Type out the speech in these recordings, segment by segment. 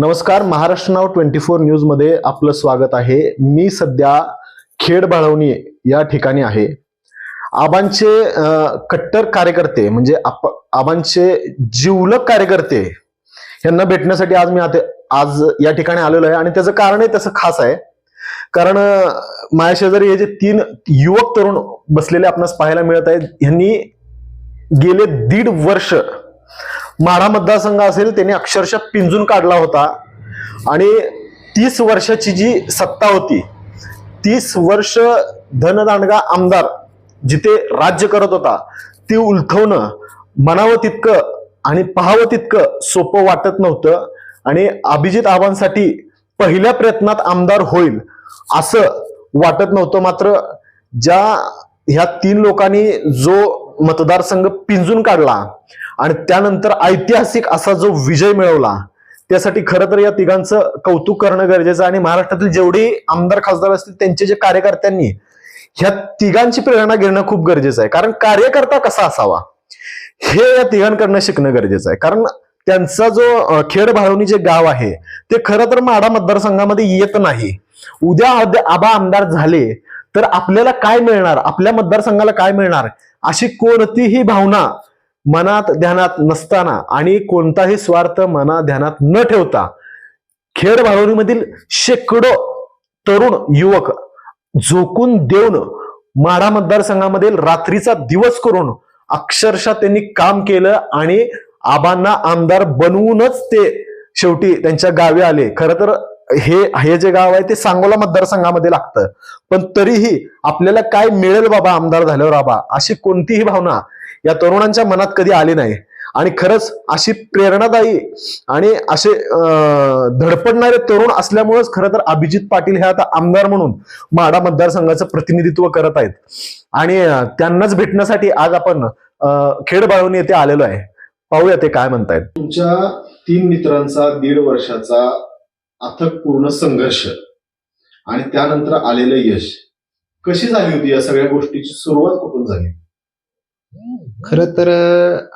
नमस्कार महाराष्ट्र नाव twenty four न्यूजमध्ये आपलं स्वागत आहे. मी सध्या खेड बाळवणी या ठिकाणी आहे. आबांचे कट्टर कार्यकर्ते म्हणजे आप- आबांचे जिवलक कार्यकर्ते यांना भेटण्यासाठी आज मी आता आज या ठिकाणी आलेलो आहे. आणि त्याचं कारणही तसं खास आहे. कारण माझ्या शेजारी हे जे तीन युवक तरुण बसलेले आपणास पाहायला मिळत आहेत यांनी गेले दीड वर्ष माढा मतदारसंघ असेल त्यांनी अक्षरशः पिंजून काढला होता. आणि तीस वर्षाची जी सत्ता होती तीस वर्ष धनदांडगा आमदार जिथे राज्य करत होता ती उलथवणं म्हणावं तितकं आणि पाहावं तितकं सोपं वाटत नव्हतं. आणि अभिजित आबांसाठी पहिल्या प्रयत्नात आमदार होईल असं वाटत नव्हतं मात्र ज्या ह्या तीन लोकांनी जो मतदारसंघ पिंजून काढला आणि त्यानंतर ऐतिहासिक असा जो विजय मिळवला त्यासाठी खरं तर या तिघांचं कौतुक करणं गरजेचं आहे. आणि महाराष्ट्रातील जेवढे आमदार खासदार असतील त्यांचे जे कार्यकर्त्यांनी ह्या तिघांची प्रेरणा घेणं खूप गरजेचं आहे. कारण कार्यकर्ता कसा असावा हे या तिघांकडनं शिकणं गरजेचं आहे. कारण त्यांचा जो खेड भाळवणी जे गाव आहे ते खरं तर माडा मतदारसंघामध्ये येत नाही. उद्या आबा आमदार झाले तर आपल्याला काय मिळणार आपल्या मतदारसंघाला काय मिळणार अशी कोणतीही भावना मनात ध्यानात नसताना आणि कोणताही स्वार्थ मनात ध्यानात न ठेवता खेड भाळवणीमधील शेकडो तरुण युवक झोकून देऊन माढा मतदारसंघामध्ये रात्रीचा दिवस करून अक्षरशः त्यांनी काम केलं आणि आबांना आमदार बनवूनच ते शेवटी त्यांच्या गावी आले. खरं तर हे हे जे गाव आहे ते सांगोला मतदारसंघामध्ये लागतं. पण तरीही आपल्याला काय मिळेल बाबा आमदार झाल्यावर बाबा अशी कोणतीही भावना या तरुणांच्या मनात कधी आले नाही. आणि खरंच अशी प्रेरणादायी आणि असे धडपडणारे तरुण असल्यामुळेच खरं तर अभिजित पाटील हे आता आमदार म्हणून माडा मतदारसंघाचं प्रतिनिधित्व करत आहेत. आणि त्यांनाच भेटण्यासाठी आज आपण खेड बाळवणी येथे आलेलो आहे. पाहूया ते काय म्हणतायत. तुमच्या तीन मित्रांचा दीड वर्षाचा अथक पूर्ण संघर्ष आणि त्यानंतर आलेलं यश. कशी झाली होती या सगळ्या गोष्टीची सुरुवात कुठून झाली? खरं तर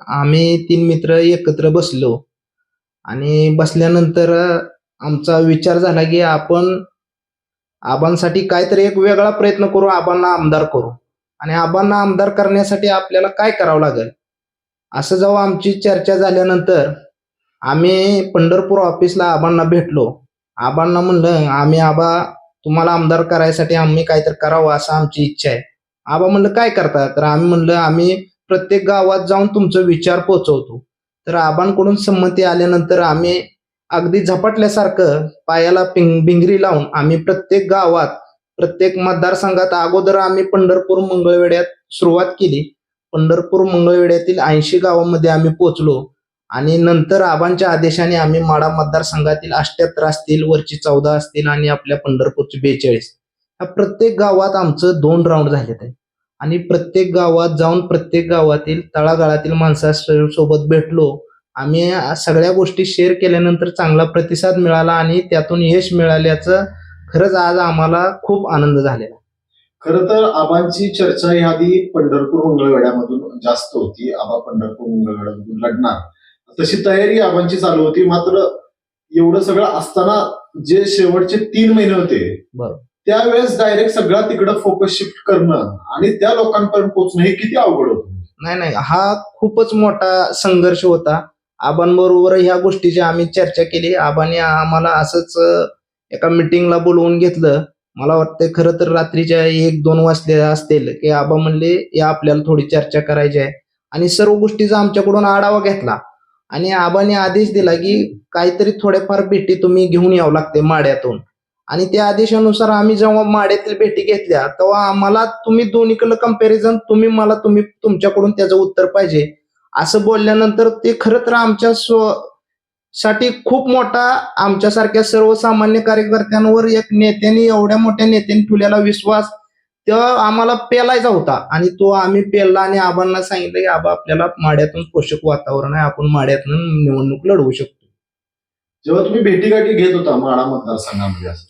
आम्ही तीन मित्र एकत्र बसलो. आणि बसल्यानंतर आमचा विचार झाला की आपण आबांसाठी काहीतरी एक वेगळा प्रयत्न करू आबांना आमदार करू. आणि आबांना आमदार करण्यासाठी आपल्याला काय करावं लागेल? असं जेव्हा आमची चर्चा झाल्यानंतर आम्ही पंढरपूर ऑफिसला आबांना भेटलो. आबांना म्हणलं आम्ही आबा तुम्हाला आमदार करायसाठी आम्ही काहीतरी करावं असं आमची इच्छा आहे. आबा म्हणलं काय करता? तर आम्ही म्हणलं आम्ही प्रत्येक गावात जाऊन तुमचा विचार पोचवतो. तर आबांकडून संमती आल्यानंतर आम्ही अगदी झपाटल्यासारखं पायाला पिंग भिंगरी लावून आम्ही प्रत्येक गावात प्रत्येक मतदारसंघात अगोदर आम्ही पंढरपूर मंगळवेड्यात सुरुवात केली. पंढरपूर मंगळवेड्यातील ऐंशी गावामध्ये आम्ही पोचलो आणि नंतर आबांच्या आदेशाने आम्ही माडा मतदारसंघातील अष्ट्याहत्तर असतील वरची चौदा असतील आणि आपल्या पंढरपूरची बेचाळीस. ह्या प्रत्येक गावात आमचं दोन राऊंड झालेत. आहे आणि प्रत्येक गावात जाऊन प्रत्येक गावातील तळागाळातील माणसासोबत भेटलो. आम्ही सगळ्या गोष्टी शेअर केल्यानंतर चांगला प्रतिसाद मिळाला आणि त्यातून यश मिळाल्याचं खरंच आज आम्हाला खूप आनंद झालेला. खरं तर आबांची चर्चा ही आधी पंढरपूर मंगळवेड्यामधून जास्त होती. आबा पंढरपूर मंगळवेड्यामधून लढणार. तशी तयारी आबांची चालू होती. मात्र एवढं सगळं असताना जे शेवटचे तीन महिने होते बरोबर. त्यावेळेस डायरेक्ट सगळा तिकडं फोकस शिफ्ट करणं आणि त्या लोकांपर्यंत पोहोचणं हे किती अवघड होत? नाही नाही. हा खूपच मोठा संघर्ष होता. आबांबरोबर ह्या गोष्टीची आम्ही चर्चा केली. आबाने आम्हाला असंच एका मिटिंगला बोलवून घेतलं. मला वाटतं खरं तर रात्रीच्या एक दोन वाजले असतील की आबा म्हणले या आपल्याला थोडी चर्चा करायची आहे. आणि सर्व गोष्टीचा आमच्याकडून आढावा घेतला. आणि आबाने आदेश दिला की काहीतरी थोड्याफार भेटी तुम्ही घेऊन यावं लागते माड्यातून. आणि त्या आदेशानुसार आम्ही जेव्हा माड्यातील भेटी घेतल्या तेव्हा आम्हाला तुम्ही दोन्हीकडलं कंपॅरिझन तुम्ही मला तुम्ही तुमच्याकडून त्याचं उत्तर पाहिजे. असं बोलल्यानंतर ते खरं तर आमच्या स्वसाठी खूप मोठा आमच्यासारख्या सर्वसामान्य कार्यकर्त्यांवर एक नेत्यांनी एवढ्या मोठ्या नेत्यांनी ठेवलेला विश्वास तेव्हा आम्हाला पेलायचा होता. आणि तो आम्ही पेलला आणि आबांना सांगितलं की आबा आपल्याला माड्यातून पोषक वातावरण आहे आपण माड्यातून निवडणूक लढवू शकतो. जेव्हा तुम्ही भेटीगाठी घेत होता माडा मतदारसंघामध्ये असं.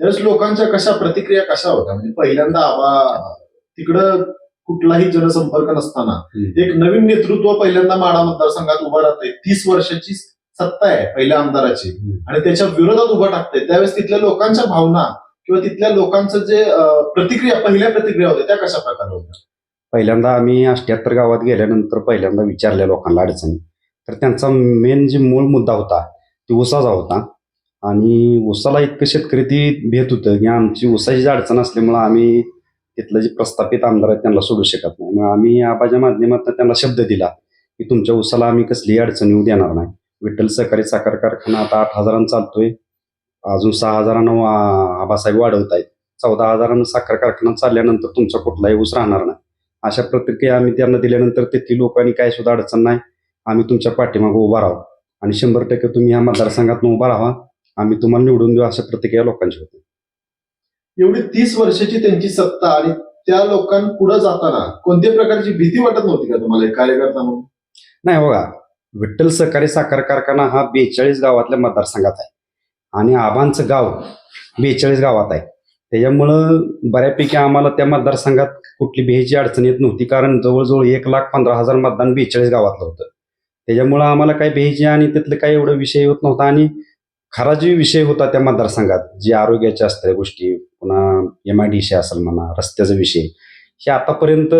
त्यावेळेस लोकांच्या कशा प्रतिक्रिया कशा होत्या? म्हणजे पहिल्यांदा आबा तिकडं कुठलाही जनसंपर्क नसताना एक नवीन नेतृत्व पहिल्यांदा माडा मतदारसंघात उभं राहतंय. तीस वर्षाची सत्ता आहे पहिल्या आमदाराची. आणि त्याच्या विरोधात उभं टाकते त्यावेळेस तिथल्या लोकांच्या भावना किंवा तिथल्या लोकांचं जे प्रतिक्रिया पहिल्या प्रतिक्रिया होत्या त्या कशा प्रकारे होत्या? पहिल्यांदा आम्ही अष्ट्याहत्तर गावात गेल्यानंतर पहिल्यांदा विचारल्या लोकांना अडचणी. तर त्यांचा मेन जे मूळ मुद्दा होता ते ऊसाचा होता. आणि ऊसाला इतकं शेतकरी ती भेट होतं. की आमची ऊसाची जी अडचण असल्यामुळं आम्ही तिथलं जे प्रस्थापित आमदार आहेत त्यांना सोडू शकत नाही. मग आम्ही आबाच्या माध्यमातून त्यांना शब्द दिला की तुमच्या ऊसाला आम्ही कसलीही अडचण येऊ देणार नाही. विठ्ठल सहकारी साखर कारखाना आता आठ हजारांना चालतोय. अजून सहा हजारांना आबासाहेब वाढवत आहेत. चौदा हजारानं साखर कारखाना चालल्यानंतर तुमचा कुठलाही ऊस राहणार नाही. अशा प्रतिक्रिया आम्ही त्यांना दिल्यानंतर तेथील लोकांनी काय सुद्धा अडचण नाही. आम्ही तुमच्या पाठीमागे उभा राहू. आणि शंभर टक्के तुम्ही या मतदारसंघातून उभा राहा. आम्ही तुम्हाला निवडून देऊ अशा प्रतिक्रिया लोकांची होती. एवढी तीस वर्षाची त्यांची सत्ता आणि त्या लोकांपुढे जाताना कोणत्या प्रकारची भीती वाटत नव्हती का तुम्हाला कार्यकर्ता म्हणून? नाही बघा विठ्ठल सहकारी साखर कारखाना हा बेचाळीस गावातल्या मतदारसंघात आहे. आणि आबांचं गाव बेचाळीस गावात आहे. त्याच्यामुळं बऱ्यापैकी आम्हाला त्या मतदारसंघात कुठली भ्यायची अडचण येत नव्हती कारण जवळजवळ एक लाख पंधरा हजार मतदान बेचाळीस गावातलं होतं. त्याच्यामुळं आम्हाला काही भ्यायची आणि त्यातलं काही एवढं विषय होत नव्हता आणि खरा जो विषय होता त्या मतदारसंघात जे आरोग्याच्या असत्या गोष्टी पुन्हा एम आय डी सी असेल म्हणा रस्त्याचा विषय हे आतापर्यंत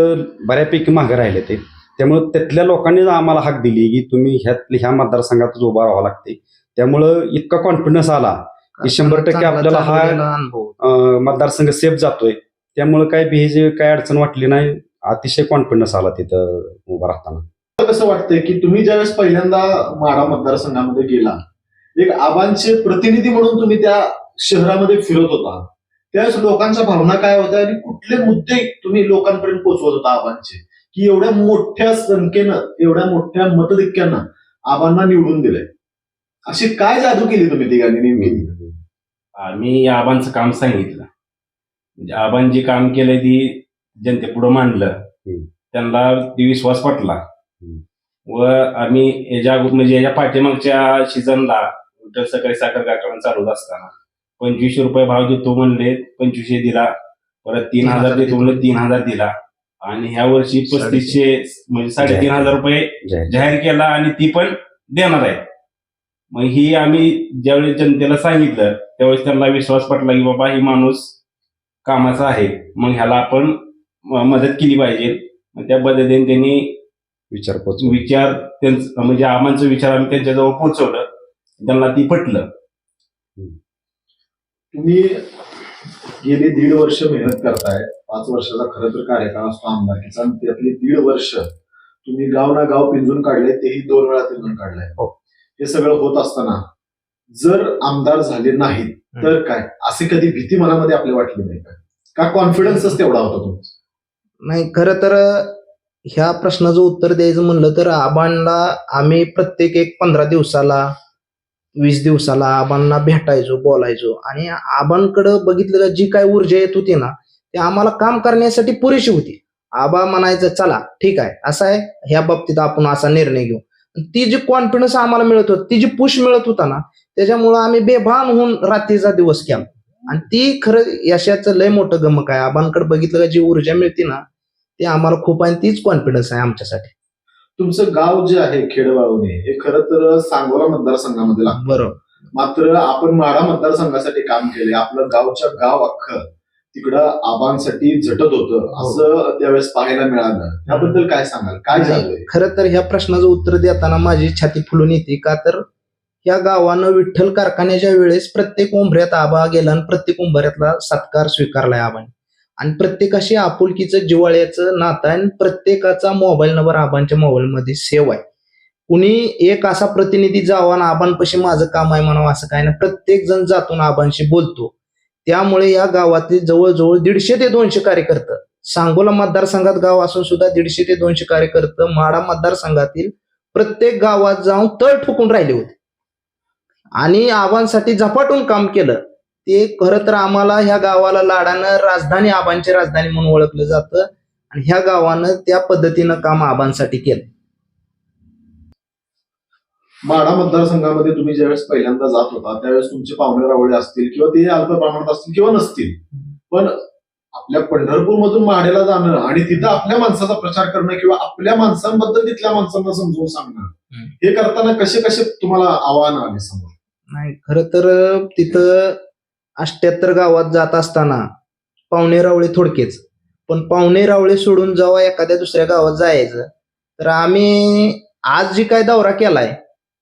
बऱ्यापैकी मागे राहिले ते. त्यामुळं त्यातल्या लोकांनीच आम्हाला हाक दिली की तुम्ही ह्यात ह्या मतदारसंघातच उभा राहावं लागते त्यामुळं इतका कॉन्फिडन्स आला की शंभर टक्के आपल्याला हा- मतदारसंघ सेफ जातोय. त्यामुळं काय भीजे काय अडचण वाटली नाही अतिशय कॉन्फिडन्स आला तिथं उभा राहताना. मला कसं वाटतंय की तुम्ही ज्यावेळेस पहिल्यांदा माडा मतदारसंघामध्ये गेला एक आबांचे प्रतिनिधी म्हणून तुम्ही त्या शहरामध्ये फिरत होता. त्यावेळेस लोकांच्या भावना काय होत्या आणि कुठले मुद्दे तुम्ही लोकांपर्यंत पोहोचवत होता आबांचे? की एवढ्या मोठ्या संख्येनं एवढ्या मोठ्या मतधिक्यानं आबांना निवडून दिलंय. अशी काय जादू केली तुम्ही तिघांनी नेमकी? आम्ही या आबांचं काम सांगितलं. म्हणजे आबांनी जे काम केलंय ती जनतेपुढं मांडलं. त्यांना ती विश्वास पटला. व आम्ही याच्या म्हणजे याच्या पाठीमागच्या सीझनला विठ्ठल सकाळी साखर कारखाना चालू असताना. पंचवीसशे रुपये भाव देतो म्हणले पंचवीसशे दिला. परत तीन हजार देतो म्हणले तीन हजार दिला. आणि ह्या वर्षी पस्तीसशे म्हणजे साडेतीन हजार रुपये जाहीर. केला आणि ती पण देणार आहे. मग ही आम्ही ज्यावेळेस जनतेला सांगितलं त्यावेळेस त्यांना विश्वास पटला की बाबा ही माणूस कामाचा आहे. मग ह्याला आपण मदत केली पाहिजे. मग त्या पद्धतीने त्यांनी विचार पोच विचार त्यांचं म्हणजे आमांचं विचार आम्ही त्यांच्याजवळ पोहोचवलं त्यांना ती पटलं. तुम्ही गेली दीड वर्ष मेहनत करताय. पाच वर्षाचा खरं तर कार्यकाळ असतो आमदारकीचा आणि त्यातली दीड वर्ष तुम्ही गाव ना गाव पिंजून काढले तेही दोन वेळा पिंजून काढलंय. हो. हे सगळं होत असताना जर आमदार झाले नाहीत तर काय? असे कधी भीती मनामध्ये आपली वाटली नाही का? का कॉन्फिडन्सच तेवढा होता तुमचा? नाही खरं तर ह्या प्रश्नाचं उत्तर द्यायचं म्हणलं तर आबांना आम्ही प्रत्येक एक पंधरा दिवसाला वीस दिवसाला आबांना भेटायचो बोलायचो. आणि आबांकडं बघितलेलं जी काय ऊर्जा येत होती ना ते आम्हाला काम करण्यासाठी पुरेशी होती. आबा म्हणायचं चला ठीक आहे असं आहे. ह्या बाबतीत आपण असा निर्णय घेऊ. ती जी कॉन्फिडन्स आम्हाला मिळत होती ती जी पुश मिळत होता ना त्याच्यामुळं आम्ही बेभान होऊन रात्रीचा दिवस केला. आणि ती खरं यशाचं लय मोठं गमक आहे. आबांकडे बघितलं जी ऊर्जा मिळते ना ते आम्हाला खूप आहे आणि तीच कॉन्फिडन्स आहे आमच्यासाठी. तुमचं गाव जे आहे खेडवाळूने हे खरं तर सांगोला मतदारसंघामध्ये लागतं. बरोबर. मात्र आपण माडा मतदारसंघासाठी काम केले आपलं गावच्या गाव अख्खं तिकडं आबांसाठी झटत होतं. असं त्यावेळेस पाहायला मिळालं. त्याबद्दल काय सांगाल? काय झालंय? खरं तर ह्या प्रश्नाचं उत्तर देताना माझी छाती फुलून येते. का तर ह्या गावानं विठ्ठल कारखान्याच्या वेळेस प्रत्येक उंबऱ्यात आबा गेला आणि प्रत्येक उंबऱ्यातला सत्कार स्वीकारलाय आबाने. आणि प्रत्येकाशी आपुलकीचं जिवाळ्याचं नातं आहे आणि प्रत्येकाचा मोबाईल नंबर आबांच्या मोबाईलमध्ये सेव्ह आहे. कुणी एक असा प्रतिनिधी जावा आबांपाशी माझं काम आहे म्हणावं असं काय ना प्रत्येक जण जातून आबांशी बोलतो. त्यामुळे या गावातील जवळजवळ दीडशे ते दोनशे कार्यकर्ते सांगोला मतदारसंघात गाव असून सुद्धा दीडशे ते दोनशे कार्यकर्ते माडा मतदारसंघातील प्रत्येक गावात जाऊन तळ ठोकून राहिले होते. आणि आबांसाठी झपाटून काम केलं. ते खरं तर आम्हाला ह्या गावाला लाडानं राजधानी आबांची राजधानी म्हणून ओळखलं जातं. आणि ह्या गावानं त्या पद्धतीनं काम आबांसाठी केलं. माडा मतदारसंघामध्ये तुम्ही ज्यावेळेस पहिल्यांदा जात होता त्यावेळेस तुमचे पाहुणे रावळे असतील किंवा ते अल्प प्रमाणात असतील किंवा नसतील. पण आपल्या पंढरपूर मधून माड्याला जाणं आणि तिथं आपल्या माणसाचा प्रचार करणं किंवा आपल्या माणसांबद्दल तिथल्या माणसांना समजून सांगणं. हे करताना कसे कसे तुम्हाला आव्हान आले समोर? नाही खरं तर तिथं अष्ट्याहत्तर गावात जात असताना पावणे रावळे थोडकेच. पण पावणे रावळे सोडून जेव्हा एखाद्या दुसऱ्या गावात जायचं तर आम्ही आज जी काय दौरा केलाय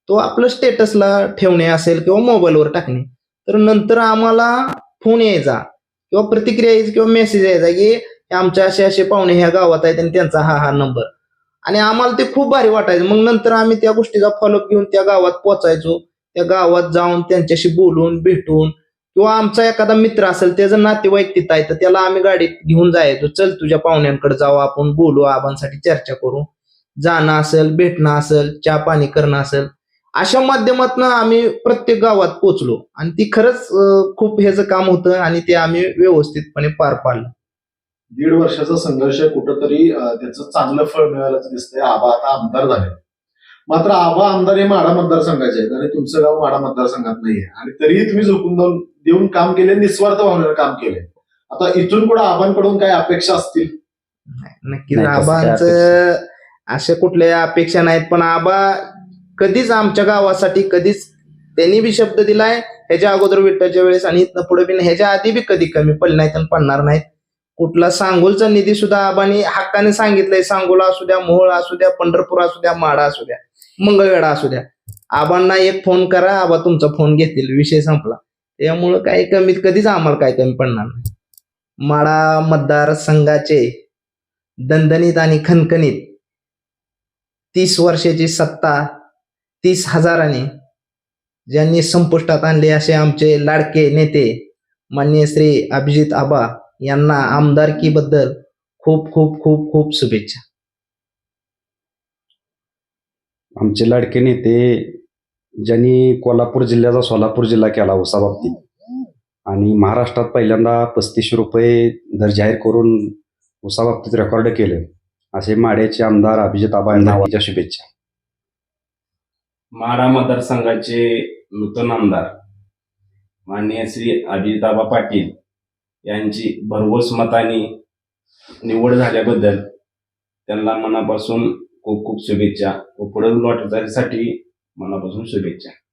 तो आपलं स्टेटसला ठेवणे असेल किंवा मोबाईलवर टाकणे तर नंतर आम्हाला फोन यायचा किंवा प्रतिक्रिया यायची किंवा मेसेज यायचा की आमच्या आमचे असे असे पाहुणे ह्या गावात आहेत आणि त्यांचा हा हा नंबर आणि आम्हाला ते खूप भारी वाटायचं. मग नंतर आम्ही त्या गोष्टीचा फॉलोअप घेऊन त्या गावात पोचायचो त्या गावात जाऊन त्यांच्याशी बोलून भेटून किंवा आमचा एखादा मित्र असेल त्याचं नातेवाईक तिथं आहे तर त्याला आम्ही गाडीत घेऊन जायचो. चल तुझ्या पाहुण्यांकडे जाऊ आपण बोलू आबांसाठी चर्चा करू. जाणं असेल भेटणं असेल चहा पाणी करणं असेल. अशा माध्यमातून आम्ही प्रत्येक गावात पोचलो आणि ती खरंच खूप ह्याचं काम होतं आणि ते आम्ही व्यवस्थितपणे पार पाडलं. दीड वर्षाचा संघर्ष कुठंतरी त्याचं चांगलं फळ मिळाल्याचं दिसतंय. आबा आता आमदार झाले मात्र आबा आमदार हे माडा मतदारसंघाचे आहेत. आणि तुमचं गाव माडा मतदारसंघात नाहीये. आणि तरीही तुम्ही झोकून जाऊन देऊन काम केले निस्वार्थ भावनेनं काम केले. आता इथून पुढे आबांकडून काय अपेक्षा असतील? नक्कीच काय आबांचं अशा कुठल्या अपेक्षा नाहीत पण आबा कधीच आमच्या गावासाठी कधीच त्यांनी बी शब्द दिलाय ह्याच्या अगोदर विठ्ठाच्या वेळेस आणि इथनं पुढे बी ह्याच्या आधी बी कधी कमी पडले नाहीत आणि पडणार नाहीत. कुठला सांगोलचा निधी सुद्धा आबानी हक्काने सांगितलंय सांगोला असू द्या मोहोळ असू द्या पंढरपूर असू द्या माडा असू द्या मंगळवेढा असू द्या. आबांना एक फोन करा आबा तुमचा फोन घेतील विषय संपला. त्यामुळं काही कमीत कधीच आम्हाला काही कमी पडणार नाही. माडा मतदारसंघाचे दणदणीत आणि खणखणीत तीस वर्षाची सत्ता तीस हजाराने ज्यांनी संपुष्टात आणले असे आमचे लाडके नेते माननीय श्री अभिजित आबा यांना आमदारकीबद्दल खूप खूप खूप खूप शुभेच्छा. आमचे लाडके नेते ज्यांनी कोल्हापूर जिल्ह्याचा सोलापूर जिल्हा केला उसा बाबतीत. आणि महाराष्ट्रात पहिल्यांदा पस्तीसशे रुपये दर जाहीर करून उसा बाबतीत रेकॉर्ड केले. असे माड्याचे आमदार अभिजित माझ्या शुभेच्छा. माढा मतदारसंघाचे नूतन आमदार माननीय श्री अजिताबा पाटील यांची भरघोस मताने निवड झाल्याबद्दल त्यांना मनापासून खूप खूप शुभेच्छा व पुढील वाटचालीसाठी मनापासून शुभेच्छा.